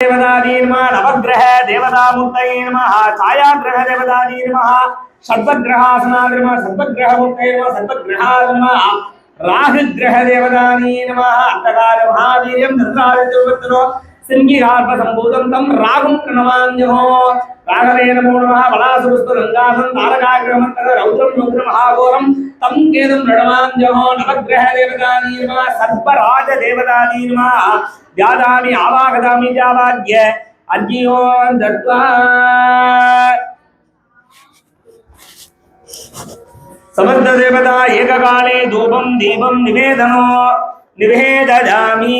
దేవదాదీ నమ నవగ్రహ దేవతామూర్తయే నమ ఛాయాగ్రహ దేవదాదీ నమ సర్వగ్రహాసనాది నమ సర్వగ్రహమూర్తయే నమ సర్వగ్రహాది నమ రాహుగ్రహ దేవదానీ నమ మహావీర్యం ధృతరాజ सिंहिरार्प सम्भूतं तं राहुं प्रणमाम्यहो राघवे नमो नमः बलासुरस्तु रङ्गासं तारकाग्रमन्तः रौद्रं रुद्रमहाघोरं तं केदं प्रणमाम्यहो नवग्रह देवतानी नमः सर्वराज देवतानी नमः ध्यादामि आवागदामि जावाग्य अर्घ्यो दत्त्वा समर्थ देवता एककाले धूपं दीपं निवेदनो निवेदयामि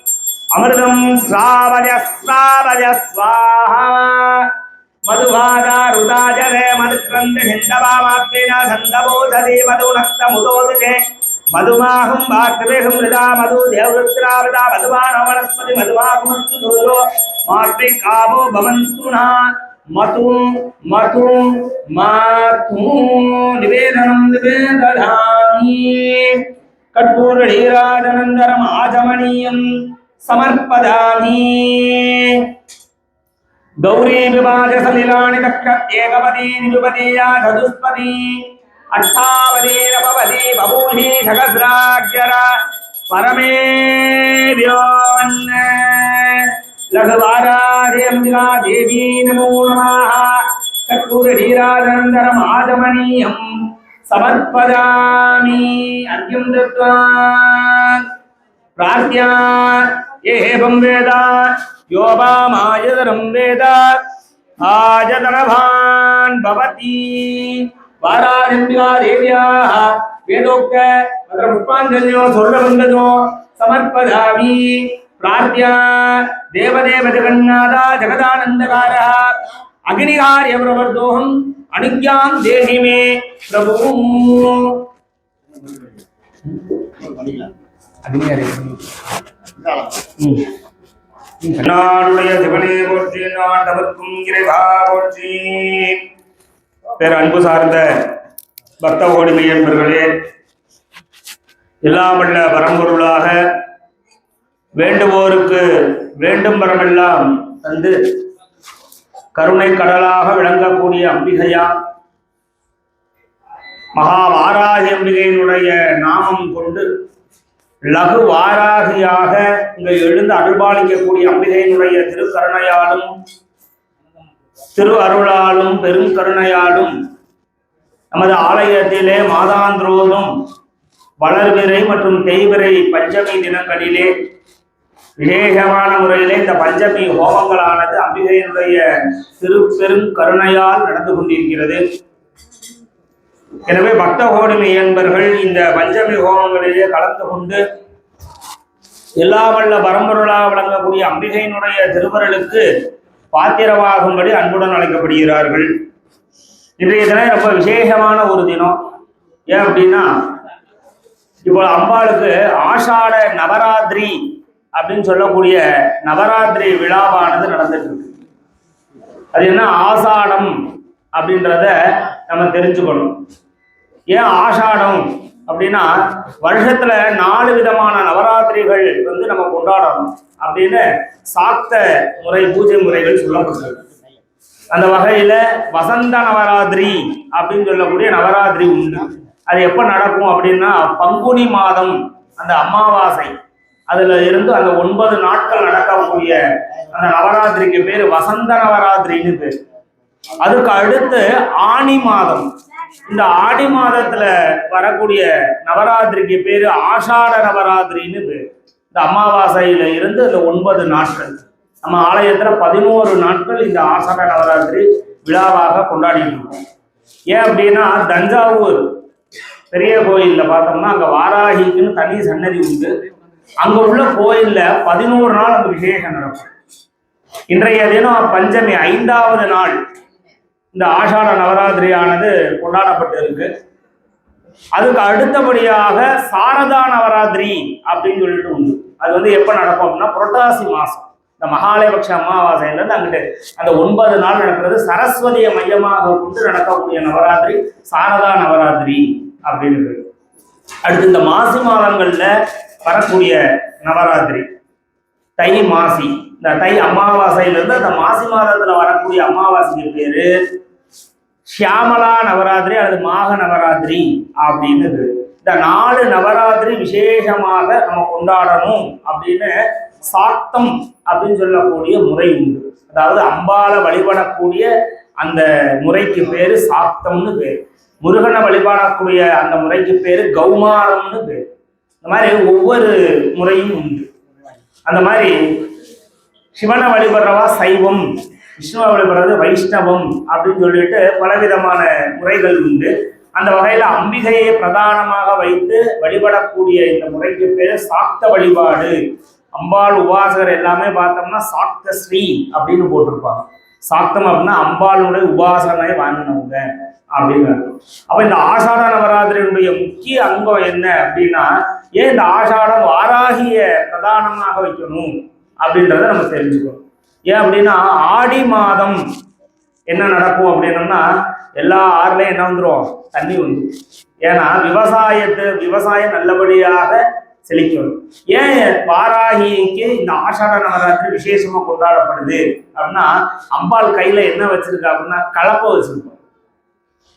అమృతం శ్రావయ శ్రావయ స్వాహ. మధుభాగా రుదాజరే మనుక్రంది హిందవామాప్తిన సందబోధది మధునక్తముదోదితే. మధుమాహం వాగ్వేహం మృదా మధు దేవృత్రావృతా మధుమాన వనస్పతి మధుమాహమస్తు దూరో మాత్రి కామో భవంతు నా మతు మతు మాతు నివేదనం నివేదధామి. కర్పూరఢీరాజనందరం ఆజమనీయం. సమర్పదాని గౌరీ వివాజ సలిలాని దక్ష ఏకపదీ నిలుపదీయా చదుస్పదీ అష్టావదీరపవదీ బభూహి సహస్రాక్షర పరమేర్యోన్ లఘువారాదేవిలా దేవీ నమో నమః. కర్పూరధీరాదంతరం ఆదమనీయం సమర్పదామి. అర్ఘ్యం దత్వా ప్రార్థ్యా ஏவம் வேதா யோபாமாயதரம் வேத ஆஜதனபான் பவதி. வாராரண்யா தேவியாக வேதோக்த மற்ற புஷ்பாஞ்சலியோ சொர்ணபங்கஜோ சமர்ப்பதாமி. பிரார்த்தியா தேவதேவ ஜெகநாதா ஜெகதானந்தகார. அக்னிகாரிய பிரவர்தோகம் அனுஜாம் தேகி மே பிரபு. அக்னிகாரிய நாடுடைய சிவனே போற்றி நாட்டவர்க்கும் இறைவா போற்றி. பேர் அன்பு சார்ந்த பக்த ஓடிமை என்பர்களே எல்லாம் வல்ல பரம்பொருளாக வேண்டுவோருக்கு வேண்டும் வரமெல்லாம் தந்து கருணை கடலாக விளங்கக்கூடிய அம்பிகையா மகா வாராகி அம்பிகையினுடைய நாமம் கொண்டு லகு வாராகியாக இங்கு எழுந்து அருள்பாலிக்கக்கூடிய அம்பிகையினுடைய திருக்கருணையாலும் திரு அருளாலும் பெருங்கருணையாலும் நமது ஆலயத்திலே மாதாந்திரோதும் வளர்விரை மற்றும் தேய்பிறை பஞ்சமி தினங்களிலே விசேஷமான முறையிலே இந்த பஞ்சமி ஹோமங்களானது அம்பிகையினுடைய திரு பெரும் கருணையால் நடந்து கொண்டிருக்கிறது. எனவே பக்த கோடிமை என்பர்கள் இந்த பஞ்சமி ஹோமங்களிலே கலந்து கொண்டு எல்லா வல்ல பரம்பொருளாக வழங்கக்கூடிய அம்பிகையினுடைய திருவருளுக்கு பாத்திரமாகும்படி அன்புடன் அழைக்கப்படுகிறார்கள். இன்றைய தினம் ரொம்ப விசேஷமான ஒரு தினம். ஏன் அப்படின்னா இப்போ அம்பாளுக்கு ஆஷாட நவராத்திரி அப்படின்னு சொல்லக்கூடிய நவராத்திரி விழாவானது நடந்துட்டு இருக்கு. அது என்ன? ஆசாடம் அப்படின்றத நம்ம தெரிஞ்சுக்கணும். ஏன் ஆஷாடம் அப்படின்னா வருஷத்துல நாலு விதமான நவராத்திரிகள் வந்து நம்ம கொண்டாடணும் அப்படின்னு சாத்த முறை பூஜை முறைகள் சொல்லப்பட்டிருக்கு. அந்த வகையில வசந்த நவராத்திரி அப்படின்னு சொல்லக்கூடிய நவராத்திரி உண்டு. அது எப்ப நடக்கும் அப்படின்னா பங்குனி மாதம் அந்த அமாவாசை. அதுல இருந்து அந்த ஒன்பது நாட்கள் நடக்கக்கூடிய அந்த நவராத்திரிக்கு பேர் வசந்த நவராத்திரின்னு பேர். அதுக்கு அடுத்து ஆணி மாதம். இந்த ஆடி மாதத்துல வரக்கூடிய நவராத்திரிக்கு பேரு ஆஷாட நவராத்திரின்னு பேர். இந்த அமாவாசையில இருந்து இந்த ஒன்பது நாட்கள். நம்ம ஆலயத்துல பதினோரு நாட்கள் இந்த ஆஷாட நவராத்திரி விழாவாக கொண்டாடிட்டு இருக்கோம். ஏன் அப்படின்னா தஞ்சாவூர் பெரிய கோயில்ல பார்த்தோம்னா அங்க வாராகிக்குன்னு தனி சன்னதி உண்டு. அங்க உள்ள கோயில்ல பதினோரு நாள் அங்க விசேஷம் நடக்கும். இன்றைய தினம் பஞ்சமி ஐந்தாவது நாள். இந்த ஆஷாட நவராத்திரியானது கொண்டாடப்பட்டு இருக்கு அதுக்கு அடுத்தபடியாக சாரதா நவராத்திரி அப்படின்னு சொல்லிட்டு உண்டு. அது வந்து எப்போ நடக்கும் அப்படின்னா புரட்டாசி மாதம் இந்த மகாலயபக்ஷ அமாவாசையிலேருந்து அங்கிட்டு அந்த ஒன்பது நாள் நடக்கிறது. சரஸ்வதியை மையமாக கொண்டு நடக்கக்கூடிய நவராத்திரி சாரதா நவராத்திரி அப்படின்னு அடுத்து இந்த மாசி மாதங்கள்ல வரக்கூடிய நவராத்திரி. தை மாசி. இந்த தை அமாவாசையிலிருந்து அந்த மாசி மாதத்துல வரக்கூடிய அமாவாசைக்கு பேரு ஷியாமலா நவராத்திரி அல்லது மாக நவராத்திரி அப்படின்னு இந்த நாலு நவராத்திரி விசேஷமாக நம்ம கொண்டாடணும் அப்படின்னு சாத்தம் அப்படின்னு சொல்லக்கூடிய முறை உண்டு. அதாவது அம்பால வழிபடக்கூடிய அந்த முறைக்கு பேரு சாத்தம்னு பேர். முருகனை வழிபடக்கூடிய அந்த முறைக்கு பேரு கௌமாரம்னு பேர். இந்த மாதிரி ஒவ்வொரு முறையும் உண்டு. அந்த மாதிரி சிவனை வழிபடுறவா சைவம் விஷ்ணுவை வழிபடுறது வைஷ்ணவம் அப்படின்னு சொல்லிட்டு பலவிதமான முறைகள் உண்டு. அந்த வகையில் அம்பிகையை பிரதானமாக வைத்து வழிபடக்கூடிய இந்த முறைக்கு பேர் சாக்த வழிபாடு. அம்பாள் உபாசகர் எல்லாமே பார்த்தோம்னா சாக்த ஸ்ரீ அப்படின்னு போட்டிருப்பாங்க. சாத்தம் அப்படின்னா அம்பாளுடைய உபாசனை வாங்கினவங்க அப்படின்னு அப்ப இந்த ஆஷாட நவராத்திரியினுடைய முக்கிய அங்கம் என்ன அப்படின்னா ஏன் இந்த ஆஷாடம் வாராகிய பிரதானமாக வைக்கணும் அப்படின்றத நம்ம தெரிஞ்சுக்கணும். ஏன் அப்படின்னா ஆடி மாதம் என்ன நடக்கும் அப்படின்னம்னா எல்லா ஆறுலையும் என்ன வந்துடும் தண்ணி வந்துடும் ஏன்னா விவசாயத்து விவசாயம் நல்லபடியாக செழிக்கணும் ஏன் வாராகிக்கு இந்த ஆஷாட நவராத்திரி விசேஷமா கொண்டாடப்படுது அப்படின்னா அம்பாள் கையில என்ன வச்சிருக்கா அப்படின்னா கலப்பை வச்சிருக்கோம்.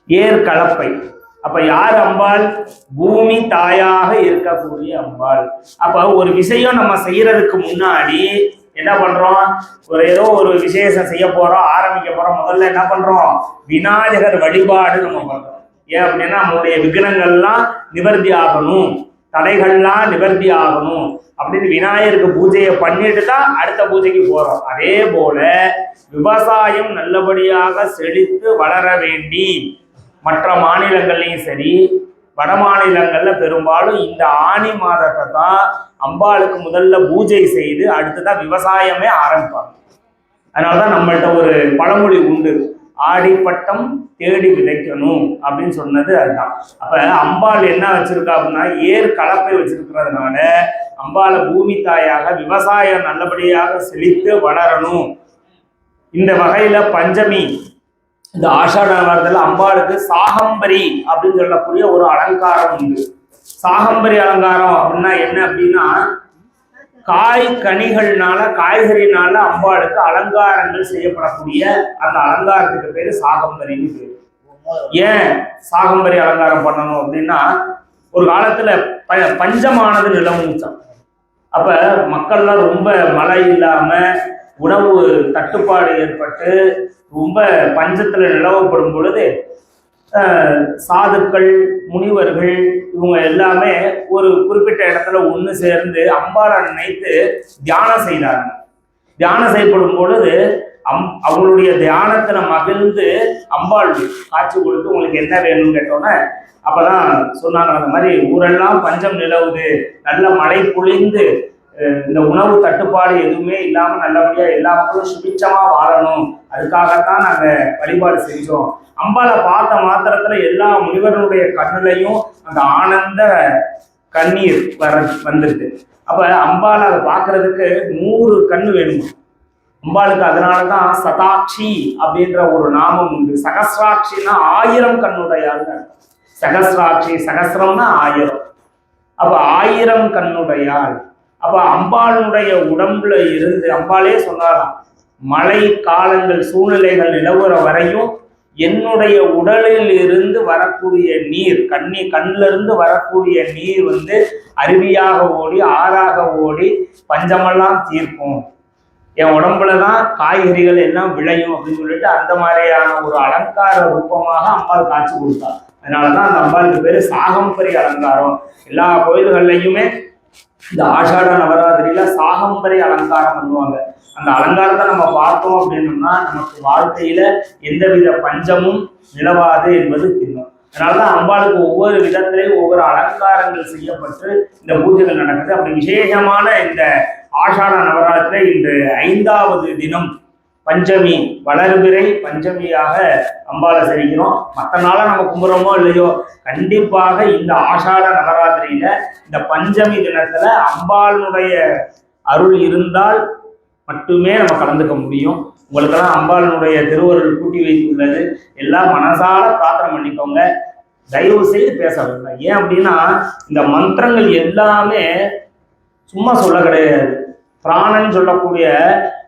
ஏர் கலப்பை. அப்ப யார் அம்பாள்? பூமி தாயாக இருக்கக்கூடிய அம்பாள். அப்ப ஒரு விஷயம் நம்ம செய்யறதுக்கு முன்னாடி என்ன பண்றோம்? ஒரு ஏதோ ஒரு விசேஷம் செய்ய போறோம் ஆரம்பிக்க போறோம். முதல்ல என்ன பண்றோம்? விநாயகர் வழிபாடு நம்ம பண்றோம். ஏன் அப்படின்னா நம்மளுடைய விக்னங்கள்லாம் நிவர்த்தி ஆகணும். தடைகள்லாம் நிவர்த்தி ஆகணும். அப்படின்னு விநாயகருக்கு பூஜையை பண்ணிட்டு தான் அடுத்த பூஜைக்கு போறோம். அதே போல விவசாயம் நல்லபடியாக செழித்து வளர வேண்டி மற்ற மாநிலங்கள்லையும் சரி வட மாநிலங்கள்ல பெரும்பாலும் இந்த ஆனி மாதத்தை தான் அம்பாளுக்கு முதல்ல பூஜை செய்து அடுத்ததான் விவசாயமே ஆரம்பிப்பாங்க. அதனாலதான் நம்மள்ட்ட ஒரு பழமொழி உண்டு. ஆடிப்பட்டம் தேடி விதைக்கணும் அப்படின்னு சொன்னது அதுதான். அப்ப அம்பாள் என்ன வச்சிருக்கா அப்படின்னா ஏர் கலப்பை வச்சிருக்கிறதுனால அம்பாளை பூமி தாயாக விவசாயம் நல்லபடியாக செழித்து வளரணும். இந்த வகையில பஞ்சமி இந்த ஆஷாட வாரத்தில் அம்பாளுக்கு சாகம்பரி அப்படின்னு சொல்லக்கூடிய ஒரு அலங்காரம் உண்டு. சாகம்பரி அலங்காரம் அப்படின்னா என்ன அப்படின்னா காய் கனிகள்னால காய்கறினால அம்பாளுக்கு அலங்காரங்கள் செய்யப்படக்கூடிய அந்த அலங்காரத்துக்கு பேரு சாகம்பரின்னு பேரு. ஏன் சாகம்பரி அலங்காரம் பண்ணணும் அப்படின்னா ஒரு காலத்துல ப பஞ்சமானது நிலவுச்சான் அப்ப மக்கள்லாம் ரொம்ப மழை இல்லாம உணவு தட்டுப்பாடு ஏற்பட்டு ரொம்ப பஞ்சத்துல நிலவப்படும் பொழுது சாதுக்கள் முனிவர்கள் இவங்க எல்லாமே ஒரு குறிப்பிட்ட இடத்துல ஒன்று சேர்ந்து அம்பாளை நினைத்து தியானம் செய்தாங்க தியானம் செய்யப்படும் பொழுது அம் அவங்களுடைய தியானத்தில் மகிழ்ந்து அம்பாள் காட்சி கொடுத்து உங்களுக்கு என்ன வேணும்னு கேட்டோன்னே அப்போதான் சொன்னாங்க அந்த மாதிரி ஊரெல்லாம் பஞ்சம் நிலவுது நல்ல மழை பொழிந்து இந்த உணவு தட்டுப்பாடு எதுவுமே இல்லாமல் நல்லபடியாக எல்லா மக்களும் சுபிச்சமாக வாழணும். அதுக்காகத்தான் நாங்கள் வழிபாடு செஞ்சோம். அம்பாவை பார்த்த மாத்திரத்தில் எல்லா முனிவர்களுடைய கண்ணுலையும் அந்த ஆனந்த கண்ணீர் வர வந்துருது அப்போ அம்பாவை அதை பார்க்கறதுக்கு நூறு கண்ணு வேணும்? அம்பாளுக்கு அதனால தான் சதாட்சி அப்படின்ற ஒரு நாமம் உண்டு. சகசிராட்சின்னா ஆயிரம் கண்ணுடையாள்னு சகசிராட்சி சகசிரம்னா ஆயிரம். அப்போ ஆயிரம் கண்ணுடையாள். அப்ப அம்பாளுடைய உடம்புல இருந்து அம்பாளே சொன்னாராம் மழை காலங்கள் சூழ்நிலைகள் நிலவுற வரையும் என்னுடைய உடலில் இருந்து வரக்கூடிய நீர் கண்ணி கண்ணில இருந்து வரக்கூடிய நீர் வந்து அருவியாக ஓடி ஆறாக ஓடி பஞ்சமெல்லாம் தீர்க்கும். என் உடம்புல தான் காய்கறிகள் எல்லாம் விளையும் அப்படின்னு சொல்லிட்டு அந்த மாதிரியான ஒரு அலங்கார ரூபமாக அம்பாள் காட்சி கொடுத்தா. அதனாலதான் அந்த அம்பாளுக்கு பேர் சாகம்பரி அலங்காரம். எல்லா கோயில்கள்லையுமே இந்த ஆஷாட நவராத்திரியில சாகம்பரி அலங்காரம் பண்ணுவாங்க. அந்த அலங்காரத்தை நம்ம பார்த்தோம் அப்படின்னோம்னா நமக்கு வாழ்க்கையில எந்தவித பஞ்சமும் நிலவாது என்பது திண்ணம் அதனாலதான் அம்பாளுக்கு ஒவ்வொரு விதத்திலையும் ஒவ்வொரு அலங்காரங்கள் செய்யப்பட்டு இந்த பூஜைகள் நடக்குது. அப்படி விசேஷமான இந்த ஆஷாட நவராத்திரி இன்று ஐந்தாவது தினம் பஞ்சமி வளர்பிறை பஞ்சமியாக அம்பாளை செவிக்கிறோம் மற்ற நாளாக நம்ம கும்புறோமோ இல்லையோ கண்டிப்பாக இந்த ஆஷாட நவராத்திரியில இந்த பஞ்சமி தினத்துல அம்பாளுடைய அருள் இருந்தால் மட்டுமே நம்ம கலந்துக்க முடியும். உங்களுக்கெல்லாம் அம்பாளினுடைய திருவருள் கூட்டி வைத்துள்ளது. எல்லாம் மனசால பிரார்த்தனை பண்ணிக்கோங்க. தயவு செய்து பேச வேண்டாம் ஏன் அப்படின்னா இந்த மந்திரங்கள் எல்லாமே சும்மா சொல்ல கிடையாது. பிராணன் சொல்லக்கூடிய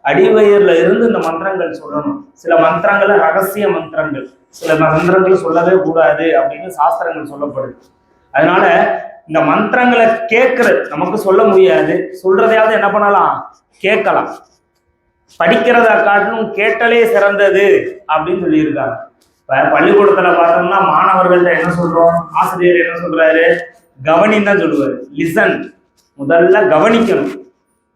அடிவயர்ல இருந்து இந்த மந்திரங்கள் சொல்லணும். சில மந்திரங்கள் ரகசிய மந்திரங்கள். சில மந்திரங்கள் சொல்லவே கூடாது அப்படின்னு சாஸ்திரங்கள் சொல்லப்படுது. அதனால இந்த மந்திரங்களை கேட்கறது நமக்கு சொல்ல முடியாது. சொல்றதையாவது என்ன பண்ணலாம்? கேட்கலாம். படிக்கிறதா காட்டிலும் கேட்டலே சிறந்தது அப்படின்னு சொல்லியிருக்காங்க. இப்போ பள்ளிக்கூடத்துல பார்த்தோம்னா மாணவர்கள்ட்ட என்ன சொல்றோம்? ஆசிரியர் என்ன சொல்றாரு? கவனின்னு தான் சொல்லுவாரு. லிசன் முதல்ல கவனிக்கணும்.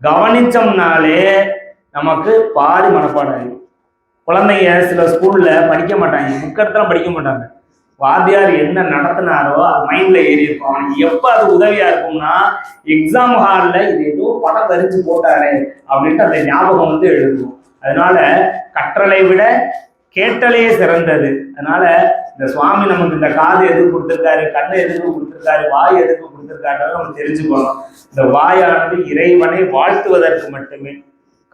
கவனிச்சோம்னாலே நமக்கு பாதி மனப்பாடம் குழந்தைங்க சில ஸ்கூல்ல படிக்க மாட்டாங்க. புக்கெடுத்தாலும் படிக்க மாட்டாங்க. வாத்தியார் என்ன நடத்தினாரோ அது மைண்ட்ல ஏறி இருக்கும் அவனுக்கு எப்ப அது உதவியா இருக்கும்னா எக்ஸாம் ஹால்ல இது ஏதோ படம் வரிச்சு போட்டாரு அப்படின்ட்டு அந்த ஞாபகம் வந்து எழுதுவோம். அதனால கற்றலை விட கேட்டலே சிறந்தது. அதனால இந்த சுவாமி நமக்கு இந்த காது எதுக்கு கொடுத்துருக்காரு கண்ணை எதுக்கு கொடுத்துருக்காரு வாய் எதுக்கு கொடுத்துருக்காரு நம்ம தெரிஞ்சுக்கணும். இந்த வாயானது இறைவனை வாழ்த்துவதற்கு மட்டுமே.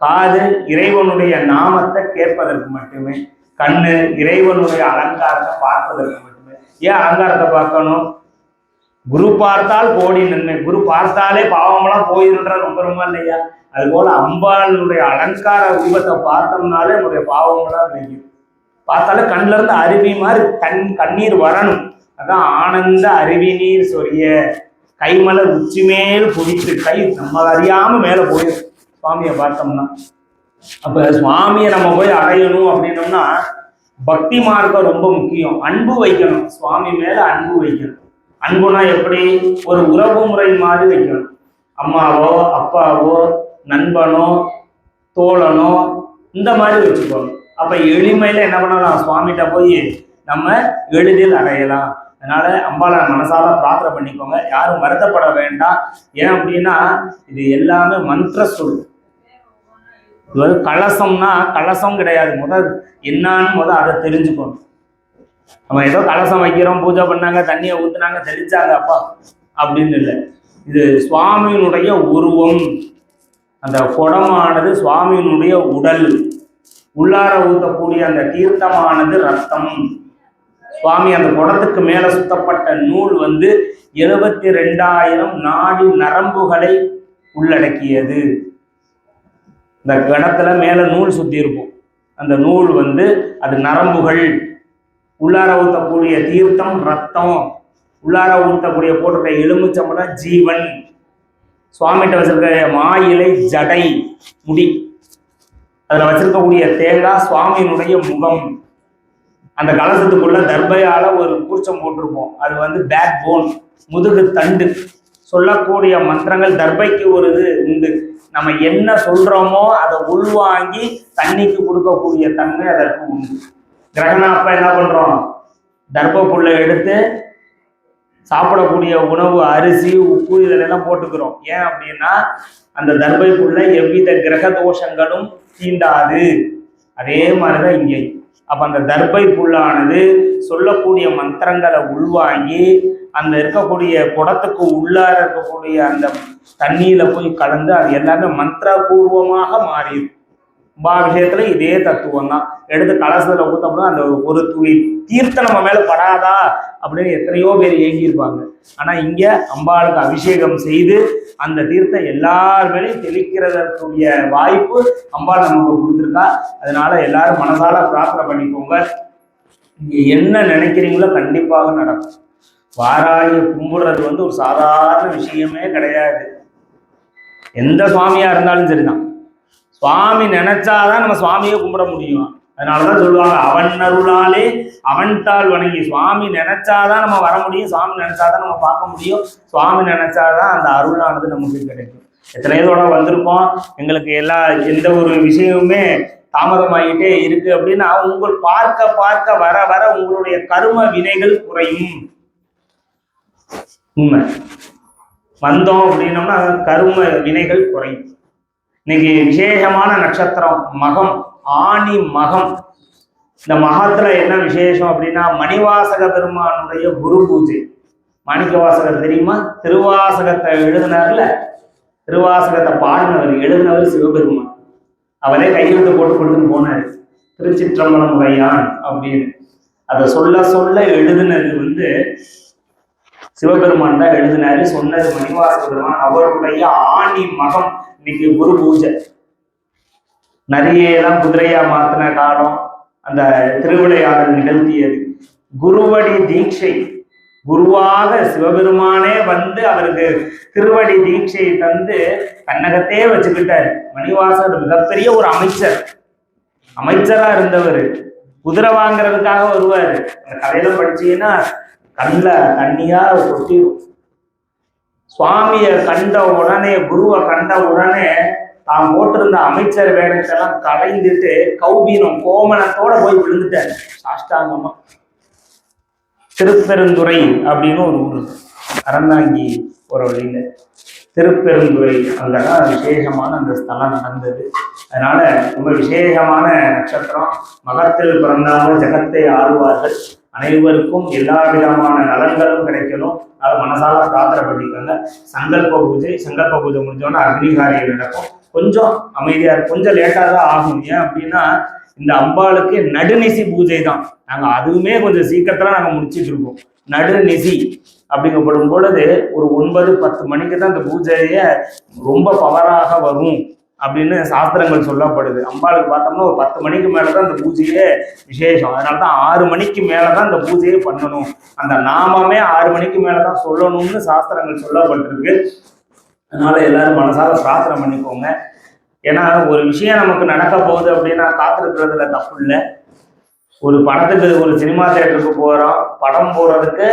காது இறைவனுடைய நாமத்தை கேட்பதற்கு மட்டுமே கண்ணு இறைவனுடைய அலங்காரத்தை பார்ப்பதற்கு மட்டுமே. ஏன் அலங்காரத்தை பார்க்கணும்? குரு பார்த்தால் கோடி நன்மை. குரு பார்த்தாலே பாவமெல்லாம் போயிருன்ற ரொம்ப ரொம்ப இல்லையா? அது போல அம்பாளுடைய அலங்கார ரூபத்தை பார்த்தோம்னாலே நம்முடைய பாவமெல்லாம் நீங்கும் பார்த்தாலே கண்ணுல இருந்து அருவி மாதிரி கண் கண்ணீர் வரணும். அதான் ஆனந்த அருவி நீர் சொரிய. கைமலர் உச்சி மேல் குடித்து கை நம்ம அறியாம மேல போயிடும் சுவாமியை பார்த்தோம்னா. அப்ப சுவாமியை நம்ம போய் அடையணும் அப்படின்னோம்னா பக்தி மார்க்கம் ரொம்ப முக்கியம். அன்பு வைக்கணும். சுவாமி மேல அன்பு வைக்கணும். அன்புனா எப்படி? ஒரு உறவு முறை மாதிரி வைக்கணும். அம்மாவோ அப்பாவோ நண்பனோ தோழனோ இந்த மாதிரி வச்சுக்கணும். அப்ப எளிமையில என்ன பண்ணலாம்? சுவாமிகிட்ட போய் நம்ம எளிதில் அடையலாம். அதனால அம்பாளை மனசால பிரார்த்தனை பண்ணிக்கோங்க. யாரும் வருத்தப்பட வேண்டாம். ஏன் அப்படின்னா இது எல்லாமே மந்திர சொல். இது வந்து கலசம்னா கலசம் கிடையாது. முதல் என்னான்னு முதல் அதை தெரிஞ்சுக்கணும். நம்ம ஏதோ கலசம் வைக்கிறோம் பூஜை பண்ணாங்க தண்ணியை ஊத்துனாங்க தெளிச்சாங்க அப்பா அப்படின்னு இல்லை. இது சுவாமியினுடைய உருவம். அந்த குடமானது சுவாமியினுடைய உடல். உள்ளார ஊத்தக்கூடிய அந்த தீர்த்தமானது ரத்தம். சுவாமி அந்த குடத்துக்கு மேல சுத்தப்பட்ட நூல் வந்து எழுபத்தி ரெண்டாயிரம் நாடி நரம்புகளை உள்ளடக்கியது. இந்த கிணத்துல மேல நூல் சுத்தி இருக்கும். அந்த நூல் வந்து அது நரம்புகள் உள்ளார ஊத்தக்கூடிய தீர்த்தம் ரத்தம் உள்ளார ஊத்தக்கூடிய போட்டிருக்க எலுமிச்சம்பளம் ஜீவன். சுவாமிகிட்ட வச்சிருக்க மாயிலை ஜடை முடி. அதுல வச்சிருக்கக்கூடிய தேங்காய் சுவாமியினுடைய முகம். அந்த கலசத்துக்குள்ள தர்பையால ஒரு கூர்ச்சம் போட்டிருப்போம். அது வந்து பேக் போன் முதுகு தண்டு. சொல்லக்கூடிய மந்திரங்கள் தர்பைக்கு ஒரு இது உண்டு. நம்ம என்ன சொல்றோமோ அதை உள்வாங்கி தண்ணிக்கு கொடுக்கக்கூடிய தன்மை அதற்கு உண்டு. கிரகணம் அப்ப என்ன பண்றோம்? தர்ப புல்லை எடுத்து சாப்பிடக்கூடிய உணவு அரிசி உப்பு இதெல்லாம் போட்டுக்கிறோம். ஏன் அப்படின்னா அந்த தர்பைக்குள்ள எவ்வித கிரக தோஷங்களும் தீண்டாது. அதே மாதிரிதான் இங்கே அப்ப அந்த தர்பை புல்லானது சொல்லக்கூடிய மந்திரங்களை உள்வாங்கி அந்த இருக்கக்கூடிய குடத்துக்கு உள்ளார இருக்கக்கூடிய அந்த தண்ணியில போய் கலந்து அது எல்லாமே மந்திரபூர்வமாக மாறிடும் கும்பாபிஷேகத்துல இதே தத்துவம் தான் எடுத்து கலசத்துல ஊத்தோம்னா அந்த ஒரு துளி தீர்த்தம் நம்ம மேல படாதா அப்படின்னு எத்தனையோ பேர் ஏங்கியிருப்பாங்க. ஆனா இங்க அம்பாளுக்கு அபிஷேகம் செய்து அந்த தீர்த்தம் எல்லார் மேலேயும் தெளிக்கிறதற்குரிய வாய்ப்பு அம்பாள் நமக்கு கொடுத்துருக்கா. அதனால எல்லாரும் மனசால பிரார்த்தனை பண்ணிக்கோங்க. நீங்க என்ன நினைக்கிறீங்களோ கண்டிப்பாக நடக்கும். வாராய கும்பிடுறது வந்து ஒரு சாதாரண விஷயமே கிடையாது. எந்த சுவாமியா இருந்தாலும் சரிதான். சுவாமி நினைச்சாதான் நம்ம சுவாமியை கும்பிட முடியும். அதனாலதான் சொல்லுவாங்க அவன் அருளாலே அவன்தாள் வணங்கி. சுவாமி நினைச்சாதான் நம்ம வர முடியும். சுவாமி நினைச்சாதான் நம்ம பார்க்க முடியும். சுவாமி நினைச்சாதான் அந்த அருளானது நமக்கு கிடைக்கும். எத்தனையோ இதோட வந்திருக்கோம். எங்களுக்கு எல்லா எந்த ஒரு விஷயமுமே தாமதமாகிட்டே இருக்கு அப்படின்னா உங்கள் பார்க்க பார்க்க வர வர உங்களுடைய கரும வினைகள் குறையும். உண்மை. வந்தோம் அப்படின்னோம்னா கரும வினைகள் குறையும். இன்னைக்கு விசேஷமான நட்சத்திரம் மகம் ஆணி மகம். இந்த மகத்துல என்ன விசேஷம் அப்படின்னா மணிவாசக பெருமானுடைய குரு பூஜை. மாணிக்க வாசகர் தெரியுமா? திருவாசகத்தை எழுதினார்ல? திருவாசகத்தை பாடினவர் எழுதினவர் சிவபெருமான். அவரே கையெழுத்து போட்டு கொண்டு போனார். திருச்சிற்றம்பலம் உரையான் அப்படின்னு. அதை சொல்ல சொல்ல எழுதினது வந்து சிவபெருமான் தான் எழுதினாரு. சொன்னது மணிவாசக பெருமான். அவருடைய ஆணி மகம். இன்னைக்கு குரு பூஜை. நரியெல்லாம் குதிரையா மாத்தின காலம் அந்த திருவிளையாடல் நிகழ்த்தியது. குருவடி தீட்சை. குருவாக சிவபெருமானே வந்து அவருக்கு திருவடி தீட்சையை தந்து கண்ணகத்தே வச்சுக்கிட்டாரு. மணிவாசர் மிகப்பெரிய ஒரு அமைச்சர். அமைச்சரா இருந்தவர். குதிரை வாங்குறதுக்காக வருவாரு. அந்த கதையில படிச்சீங்கன்னா கண்ணில் தண்ணியா கொட்டிடும் சுவாமியை கண்ட உடனே குருவை கண்ட உடனே தான் போட்டிருந்த அமைச்சர் வேடத்தெல்லாம் கலைந்துட்டு கௌபீனம் கோமணத்தோட போய் விழுந்துட்டார். சாஷ்டாங்கமா. திருப்பெருந்துறை அப்படின்னு ஒரு ஊர் அறந்தாங்கி ஒரு வழியில. திருப்பெருந்துறை அங்கதான் விசேஷமான அந்த ஸ்தலம் நடந்தது. அதனால ரொம்ப விசேஷமான நட்சத்திரம். மகத்தில் பிறந்தவங்க ஜெகத்தை ஆளுவார்கள். அனைவருக்கும் எல்லா விதமான நலன்களும் கிடைக்கணும். அதை மனசால பிரார்த்தனை பண்ணிக்கோங்க. சங்கல்ப பூஜை சங்கல்ப பூஜை முடிஞ்சோன்னா அக்னிகாரியம் நடக்கும். கொஞ்சம் அமைதியா இருக்கும். கொஞ்சம் லேட்டாக தான் ஆகும். ஏன் அப்படின்னா இந்த அம்பாளுக்கு நடுநிசி பூஜை தான். நாங்கள் அதுவுமே கொஞ்சம் சீக்கிரத்தில் நாங்கள் முடிச்சுட்டு இருக்கோம். நடுநிசி அப்படிங்கப்படும் பொழுது ஒரு ஒன்பது பத்து மணிக்கு தான் இந்த பூஜையை ரொம்ப பவராக வரும். அப்படின்னு சாஸ்திரங்கள் சொல்லப்படுது. அம்பாளுக்கு பார்த்தோம்னா ஒரு பத்து மணிக்கு மேலே தான் இந்த பூஜையே விசேஷம். அதனால தான் ஆறு மணிக்கு மேலே தான் இந்த பூஜையை பண்ணணும். அந்த நாமமே ஆறு மணிக்கு மேலே தான் சொல்லணும்னு சாஸ்திரங்கள் சொல்லப்பட்டிருக்கு. அதனால எல்லாரும் மனசார பிரார்த்தனை பண்ணிக்கோங்க. ஏன்னா ஒரு விஷயம் நமக்கு நடக்க போகுது அப்படின்னா காத்திருக்கிறதுல தப்பு இல்லை. ஒரு படத்துக்கு ஒரு சினிமா தேட்டருக்கு போகிறோம் படம் போடுறதுக்கு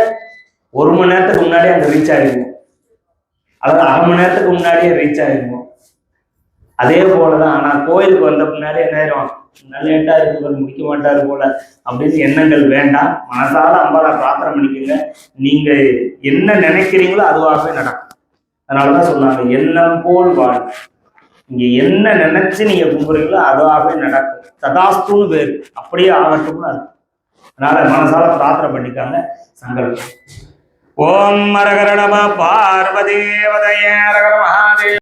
ஒரு மணி நேரத்துக்கு முன்னாடி அங்கே ரீச் ஆகிருக்கும் அதாவது அரை மணி நேரத்துக்கு முன்னாடியே ரீச் ஆகிருக்கும் அதே போலதான் ஆனா ஆனால் கோயிலுக்கு வந்த பின்னாடி என்ன ஆயிரும்? நல்ல லேட்டாக இருக்கு இவர் முடிக்க மாட்டாரு போல. அப்படின்னு எண்ணங்கள் வேண்டாம். மனசால அம்பாலா பிரார்த்தனை பண்ணிக்கோங்க. நீங்க என்ன நினைக்கிறீங்களோ அதுவாகவே நடக்கும். அதனாலதான் சொன்னாங்க எண்ணம் போல் வாழ். நீங்க என்ன நினைச்சு நீங்க கும்பிடுறீங்களோ அதுவாகவே நடக்கும். ததாஸ்துன்னு பேர் அப்படியே ஆகட்டும்னு அது அதனால மனசால பிரார்த்தனை பண்ணிக்காங்க சங்கல்பம். ஓம் மரகரணமா நம பார்வதேவதய மகாதேவ.